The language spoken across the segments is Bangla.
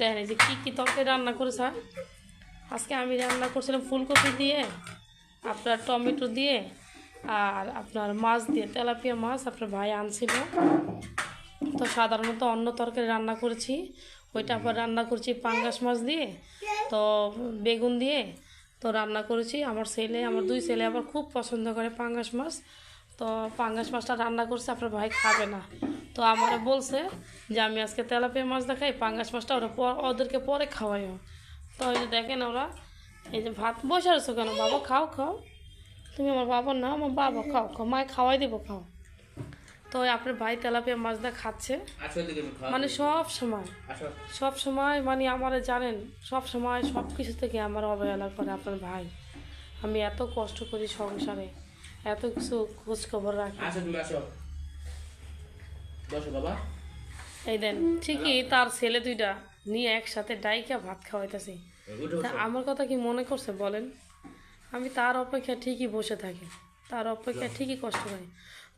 দেখেন যে কী কী তরকারি রান্না করেছে হ্যাঁ? আজকে আমি রান্না করছিলাম ফুলকপি দিয়ে, আপনার টমেটো দিয়ে, আর আপনার মাছ দিয়ে, তেলাপিয়া মাছ আপনার ভাই আনছিল। তো সাধারণত অন্য তরকারি রান্না করেছি, ওইটা আবার রান্না করছি পাঙ্গাস মাছ দিয়ে, তো বেগুন দিয়ে, তো রান্না করেছি। আমার ছেলে, আমার দুই ছেলে আবার খুব পছন্দ করে পাঙ্গাস মাছ, তো পাঙ্গাস মাছটা রান্না করছে, আপনার ভাই খাবে না। তো আমার বলছে যে আমি আজকে তেলাপিয়া মাছ দেখাই পাঙ্গাস মাছটা ওরা ওদেরকে পরে খাওয়াইও। তো ওই যে দেখেন ওরা এই যে ভাত বসে আছো কেন? বাবা খাও খাও। তুমি আমার বাবা না আমার বাবা খাও খাও। মায় খাওয়াই দেবো খাও। তো আপনার ভাই তেলাপিয়া মাছটা খাচ্ছে। দিকে মানে সব সময় সব সময় মানে আমার জানেন সব সময় সব কিছু থেকে আমার অবহেলা করে আপনার ভাই। আমি এত কষ্ট করি সংসারে এত কিছু খোঁজ খবর রাখি। আসো। বসো বাবা। এই দেন ঠিকই তার ছেলে দুইটা নিয়ে একসাথে ডাইকা ভাত খাওয়াইতেছি। তা আমার কথা কি মনে করছে বলেন? আমি তার অপেক্ষা ঠিকই বসে থাকি। তার অপেক্ষা ঠিকই কষ্ট হয়।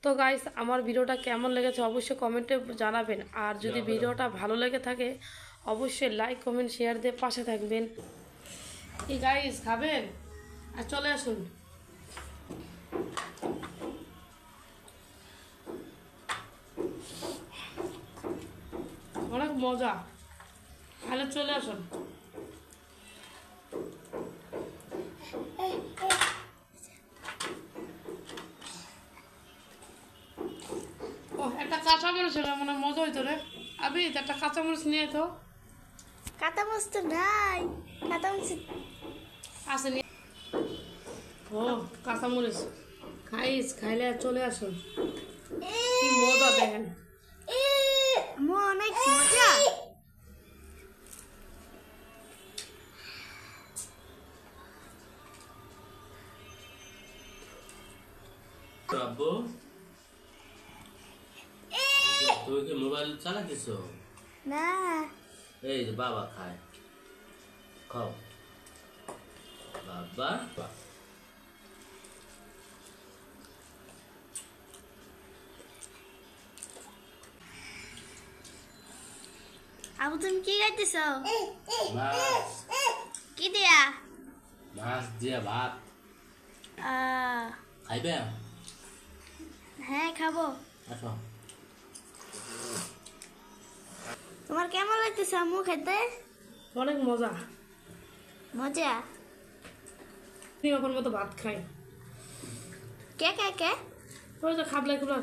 তো গাইস আমার ভিডিওটা কেমন লেগেছে অবশ্যই কমেন্টে জানাবেন। আর যদি ভিডিওটা ভালো লেগে থাকে অবশ্যই লাইক কমেন্ট শেয়ার দিয়ে পাশে থাকবেন। এই গাইস খাবেন? আর চলে আসুন অনেক মজা। তাহলে চলে আসুন। ও একটা কাঁচা মরিচ হলে মনে মজা হইতো রে। আবি একটা কাঁচা মরিচ নিয়ে তো। মাছ তো নাই। মাছ আসেনি ও কাঁচা মরিচ। খাইস খাইলে চলে আসুন। কি মজা দেখেন। আব্বু তুমি কি মোবাইল চালাতেছ? না। এই যে বাবা খায়। খাও। বাবা। আবু তুমি কি গাইতেছ মাছ। কি দিয়া? মাছ দিয়ে ভাত। খাইবে? হ্যাঁ খাব। আসো। তোমার কেমন লাগতেছে আম্মু খেতে? অনেক মজা। মজা? নিরকম মতো ভাত খাই। কে কে কে? ওই যে খাবলাই গুলো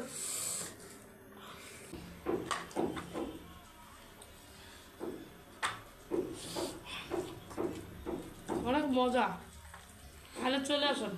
অনেক মজা। তাহলে চলে আসুন।